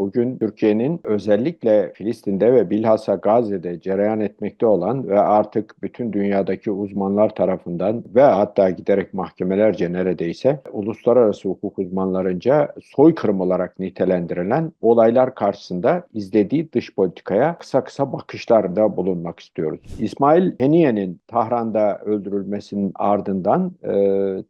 bugün Türkiye'nin özellikle Filistin'de ve bilhassa Gazze'de cereyan etmekte olan ve artık bütün dünyadaki uzmanlar tarafından ve hatta giderek mahkemelerce neredeyse uluslararası hukuk uzmanlarınca soykırım olarak nitelendirilen olaylar karşısında izlediği dış politikaya kısa kısa bakışlarda bulunmak istiyoruz. İsmail Heniye'nin Tahran'da öldürülmesinin ardından e,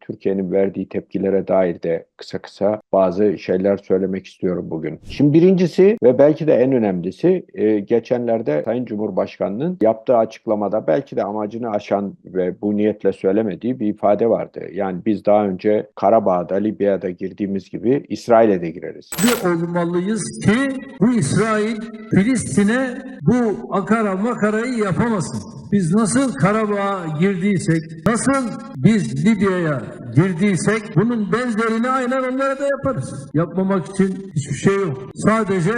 Türkiye'nin verdiği tepkilere dair de kısa kısa bazı şeyler söylemek istiyorum bugün. Şimdi birincisi ve belki de en önemlisi e, geçenlerde Sayın Cumhurbaşkanı'nın yaptığı açıklamada belki de amacını aşan ve bu niyetle söylemediği bir ifade vardı. Yani biz daha önce Karabağ'da, Libya'da girdiğimiz gibi İsrail'e de gireriz. Bir olmalıyız ki bu İsrail Filistin'e bu akara makarayı yapamasın. Biz nasıl Karabağ'a girdiysek, nasıl biz Libya'ya girdiysek bunun benzerini aynen onlara da yaparız. Yapmamak için hiçbir şey yok. Sadece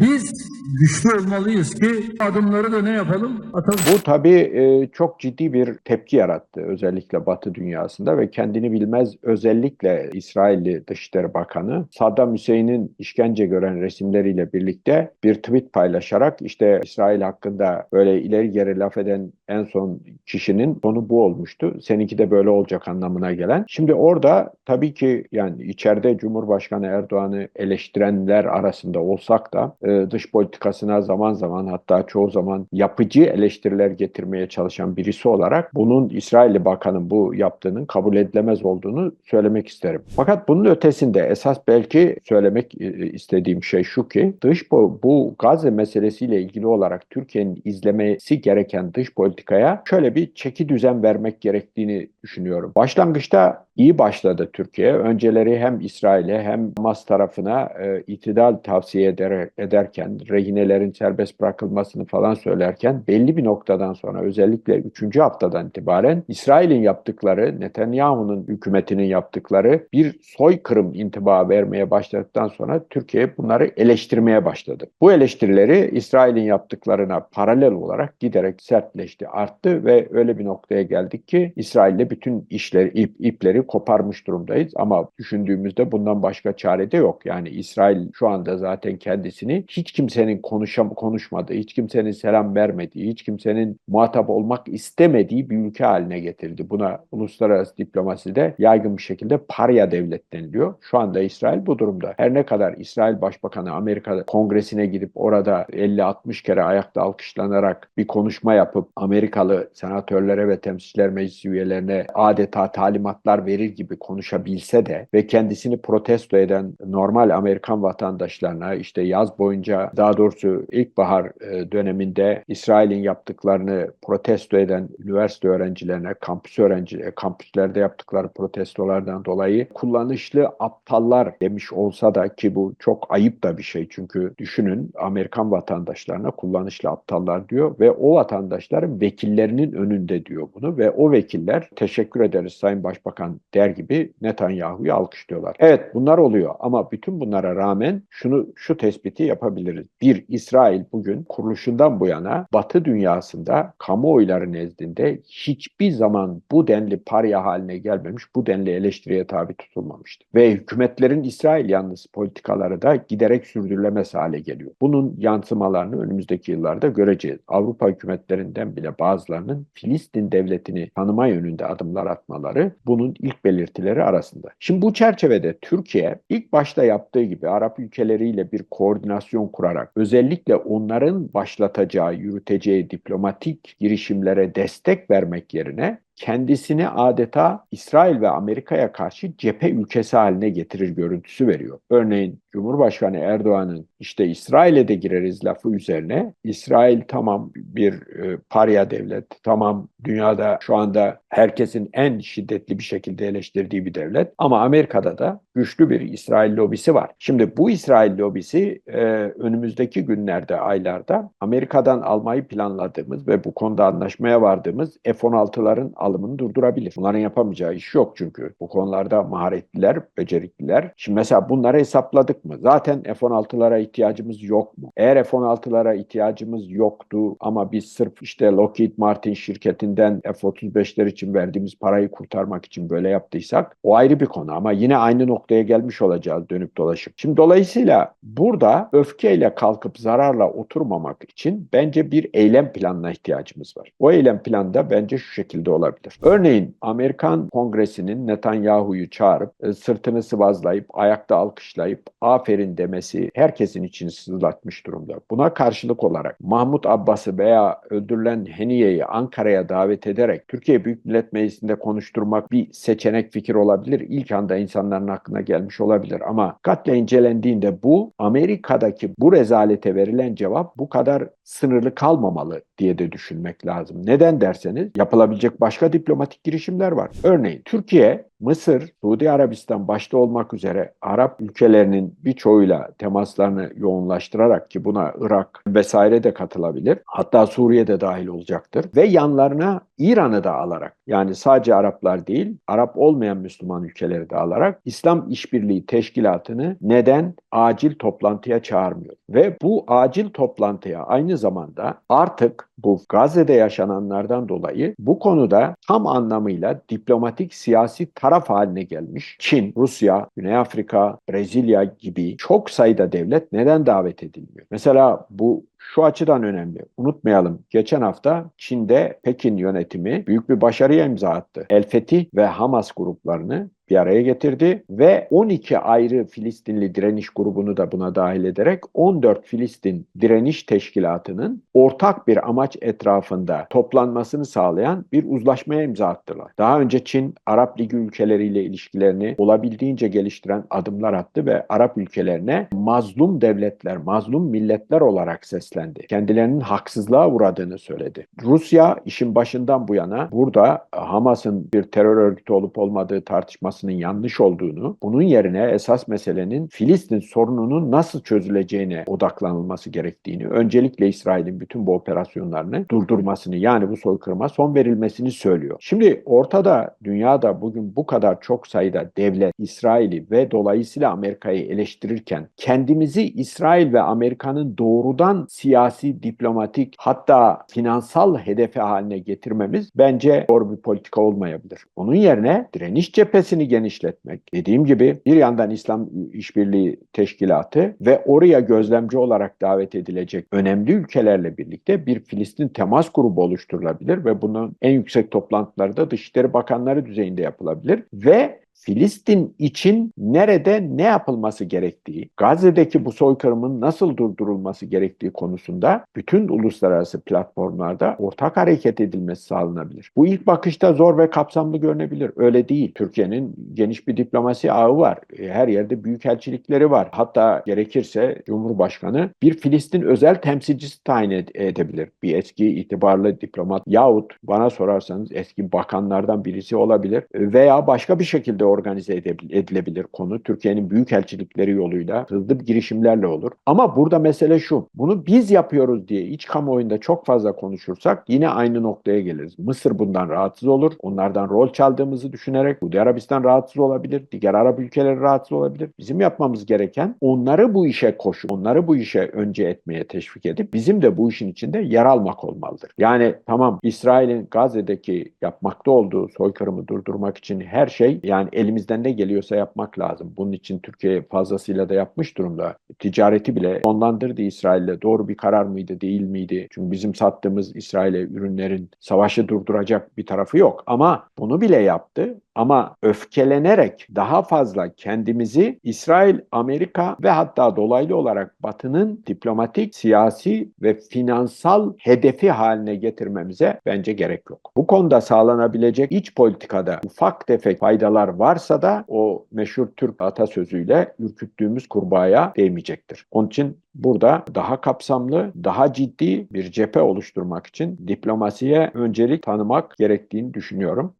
biz güçlü olmalıyız ki adımları da ne yapalım? Atalım. Bu tabii e, çok ciddi bir tepki yarattı özellikle Batı dünyasında ve kendini bilmez özellikle İsrailli Dışişleri Bakanı Saddam Hüseyin'in işkence gören resimleriyle birlikte bir tweet paylaşarak işte İsrail hakkında böyle ileri geri laf eden en son kişinin sonu bu olmuştu. Seninki de böyle olacak anlamına gelen. Şimdi orada tabii ki yani içeride Cumhurbaşkanı Erdoğan'ı eleştirenler arasında olsak da e, dış politikasına zaman zaman hatta çoğu zaman yapıcı eleştiriler getirmeye çalışan birisi olarak bunun İsrailli bakanın bu yaptığının kabul edilemez olduğunu söylemek isterim. Fakat bunun ötesinde esas belki söylemek e, istediğim şey şu ki dış bu, bu Gazze meselesiyle ilgili olarak Türkiye'nin izlemesi gereken dış politikaya şöyle bir çeki düzen vermek gerektiğini düşünüyorum. Başlangıçta iyi başladı Türkiye. Önceleri hem İsrail'e hem Hamas tarafına e, itidal tavsiye eder, ederken, rehinelerin serbest bırakılmasını falan söylerken belli bir noktadan sonra özellikle 3. haftadan itibaren İsrail'in yaptıkları, Netanyahu'nun hükümetinin yaptıkları bir soykırım intiba vermeye başladıktan sonra Türkiye bunları eleştirmeye başladı. Bu eleştirileri İsrail'in yaptıklarına paralel olarak giderek sertleşti, arttı ve öyle bir noktaya geldik ki İsrail'le bütün işleri, ip, ipleri koparmış durumdayız. Ama düşündüğümüzde bundan başka çare de yok. Yani İsrail şu anda zaten kendisini hiç kimsenin konuşam konuşmadığı, hiç kimsenin selam vermediği, hiç kimsenin muhatap olmak istemediği bir ülke haline getirdi. Buna uluslararası diplomaside yaygın bir şekilde parya devlet deniliyor. Şu anda İsrail bu durumda. Her ne kadar İsrail Başbakanı Amerika kongresine gidip orada 50-60 kere ayakta alkışlanarak bir konuşma yapıp Amerikalı senatörlere ve temsilciler meclisi üyelerine adeta talimatlar verir gibi konuşabilse de ve kendisini protesto eden normal Amerikan vatandaşlarına işte yaz boyunca daha doğrusu ilkbahar e, döneminde İsrail'in yaptıklarını protesto eden üniversite öğrencilerine, kampüs öğrenci, kampüslerde yaptıkları protestolardan dolayı kullanışlı aptallar demiş olsa da ki bu çok ayıp da bir şey. Çünkü düşünün Amerikan vatandaşlarına kullanışlı aptallar diyor ve o vatandaşların vekillerinin önünde diyor bunu ve o vekiller teşekkür ederiz Sayın Başbakan der gibi Netanyahu'yu alkışlıyorlar. Evet bunlar oluyor ama bütün bunlara rağmen şunu şu tespiti yapabiliriz. Bir, İsrail bugün kuruluşundan bu yana Batı dünyasında kamuoyları nezdinde hiçbir zaman bu denli parya haline gelmemiş, bu denli eleştiriye tabi tutulmamıştı. Ve hükümetlerin İsrail yanlısı politikaları da giderek sürdürülemez hale geliyor. Bunun yansımalarını önümüzdeki yıllarda göreceğiz. Avrupa hükümetlerinden bile bazılarının Filistin devletini tanıma yönünde adımlar atmaları bunun ilk belirtileri arasında. Şimdi bu çerçevede Türkiye ilk başta yaptığı gibi Arap ülkeleriyle bir koordinasyon kurarak özellikle onların başlatacağı, yürüteceği diplomatik girişimlere destek vermek yerine kendisini adeta İsrail ve Amerika'ya karşı cephe ülkesi haline getirir görüntüsü veriyor. Örneğin Cumhurbaşkanı Erdoğan'ın işte İsrail'e de gireriz lafı üzerine İsrail tamam bir e, parya devlet, tamam dünyada şu anda herkesin en şiddetli bir şekilde eleştirdiği bir devlet ama Amerika'da da güçlü bir İsrail lobisi var. Şimdi bu İsrail lobisi e, önümüzdeki günlerde, aylarda Amerika'dan almayı planladığımız ve bu konuda anlaşmaya vardığımız F-16'ların alımını durdurabilir. Bunların yapamayacağı iş yok çünkü. Bu konularda maharetliler, becerikliler. Şimdi mesela bunları hesapladık mı? Zaten F-16'lara ihtiyacımız yok mu? Eğer F-16'lara ihtiyacımız yoktu ama biz sırf işte Lockheed Martin şirketinden F-35'ler için verdiğimiz parayı kurtarmak için böyle yaptıysak o ayrı bir konu ama yine aynı noktaya gelmiş olacağız dönüp dolaşıp. Şimdi dolayısıyla burada öfkeyle kalkıp zararla oturmamak için bence bir eylem planına ihtiyacımız var. O eylem planı da bence şu şekilde olabilir. Örneğin Amerikan Kongresi'nin Netanyahu'yu çağırıp e, sırtını sıvazlayıp ayakta alkışlayıp aferin demesi herkesin içini sızlatmış durumda. Buna karşılık olarak Mahmut Abbas'ı veya öldürülen Heniye'yi Ankara'ya davet ederek Türkiye Büyük Millet Meclisi'nde konuşturmak bir seçenek fikir olabilir. İlk anda insanların aklına gelmiş olabilir ama katle incelendiğinde bu Amerika'daki bu rezalete verilen cevap bu kadar sınırlı kalmamalı diye de düşünmek lazım. Neden derseniz yapılabilecek başka diplomatik girişimler var. Örneğin Türkiye, Mısır, Suudi Arabistan başta olmak üzere Arap ülkelerinin birçoğuyla temaslarını yoğunlaştırarak ki buna Irak vesaire de katılabilir. Hatta Suriye de dahil olacaktır. Ve yanlarına İran'ı da alarak yani sadece Araplar değil Arap olmayan Müslüman ülkeleri de alarak İslam İşbirliği Teşkilatı'nı neden acil toplantıya çağırmıyor? Ve bu acil toplantıya aynı zamanda artık bu Gazze'de yaşananlardan dolayı bu konuda tam anlamıyla diplomatik siyasi taraf haline gelmiş Çin, Rusya, Güney Afrika, Brezilya gibi çok sayıda devlet neden davet edilmiyor? Mesela bu şu açıdan önemli. Unutmayalım geçen hafta Çin'de Pekin yönetimi büyük bir başarıya imza attı. El Fetih ve Hamas gruplarını bir araya getirdi ve 12 ayrı Filistinli direniş grubunu da buna dahil ederek 14 Filistin direniş teşkilatının ortak bir amaç etrafında toplanmasını sağlayan bir uzlaşmaya imza attılar. Daha önce Çin Arap Ligi ülkeleriyle ilişkilerini olabildiğince geliştiren adımlar attı ve Arap ülkelerine mazlum devletler, mazlum milletler olarak seslendi. Kendilerinin haksızlığa uğradığını söyledi. Rusya işin başından bu yana burada Hamas'ın bir terör örgütü olup olmadığı tartışması yapmasının yanlış olduğunu, bunun yerine esas meselenin Filistin sorununun nasıl çözüleceğine odaklanılması gerektiğini, öncelikle İsrail'in bütün bu operasyonlarını durdurmasını yani bu soykırıma son verilmesini söylüyor. Şimdi ortada dünyada bugün bu kadar çok sayıda devlet İsrail'i ve dolayısıyla Amerika'yı eleştirirken kendimizi İsrail ve Amerika'nın doğrudan siyasi, diplomatik hatta finansal hedefi haline getirmemiz bence doğru bir politika olmayabilir. Onun yerine direniş cephesini işbirliğini genişletmek. Dediğim gibi bir yandan İslam İşbirliği Teşkilatı ve oraya gözlemci olarak davet edilecek önemli ülkelerle birlikte bir Filistin temas grubu oluşturulabilir ve bunun en yüksek toplantıları da Dışişleri Bakanları düzeyinde yapılabilir ve Filistin için nerede ne yapılması gerektiği, Gazze'deki bu soykırımın nasıl durdurulması gerektiği konusunda bütün uluslararası platformlarda ortak hareket edilmesi sağlanabilir. Bu ilk bakışta zor ve kapsamlı görünebilir. Öyle değil. Türkiye'nin geniş bir diplomasi ağı var. E, her yerde büyük elçilikleri var. Hatta gerekirse Cumhurbaşkanı bir Filistin özel temsilcisi tayin edebilir. Bir eski itibarlı diplomat yahut bana sorarsanız eski bakanlardan birisi olabilir veya başka bir şekilde organize edilebilir konu. Türkiye'nin büyük elçilikleri yoluyla hızlı girişimlerle olur. Ama burada mesele şu. Bunu biz yapıyoruz diye iç kamuoyunda çok fazla konuşursak yine aynı noktaya geliriz. Mısır bundan rahatsız olur. Onlardan rol çaldığımızı düşünerek Suudi Arabistan rahatsız olabilir. Diğer Arap ülkeleri rahatsız olabilir. Bizim yapmamız gereken onları bu işe koşup, onları bu işe önce etmeye teşvik edip bizim de bu işin içinde yer almak olmalıdır. Yani tamam İsrail'in Gazze'deki yapmakta olduğu soykırımı durdurmak için her şey yani elimizden ne geliyorsa yapmak lazım. Bunun için Türkiye fazlasıyla da yapmış durumda. Ticareti bile sonlandırdı İsrail'le. Doğru bir karar mıydı, değil miydi? Çünkü bizim sattığımız İsrail'e ürünlerin savaşı durduracak bir tarafı yok. Ama bunu bile yaptı. Ama öfkelenerek daha fazla kendimizi İsrail, Amerika ve hatta dolaylı olarak Batı'nın diplomatik, siyasi ve finansal hedefi haline getirmemize bence gerek yok. Bu konuda sağlanabilecek iç politikada ufak tefek faydalar varsa da o meşhur Türk atasözüyle ürküttüğümüz kurbağaya değmeyecektir. Onun için burada daha kapsamlı, daha ciddi bir cephe oluşturmak için diplomasiye öncelik tanımak gerektiğini düşünüyorum.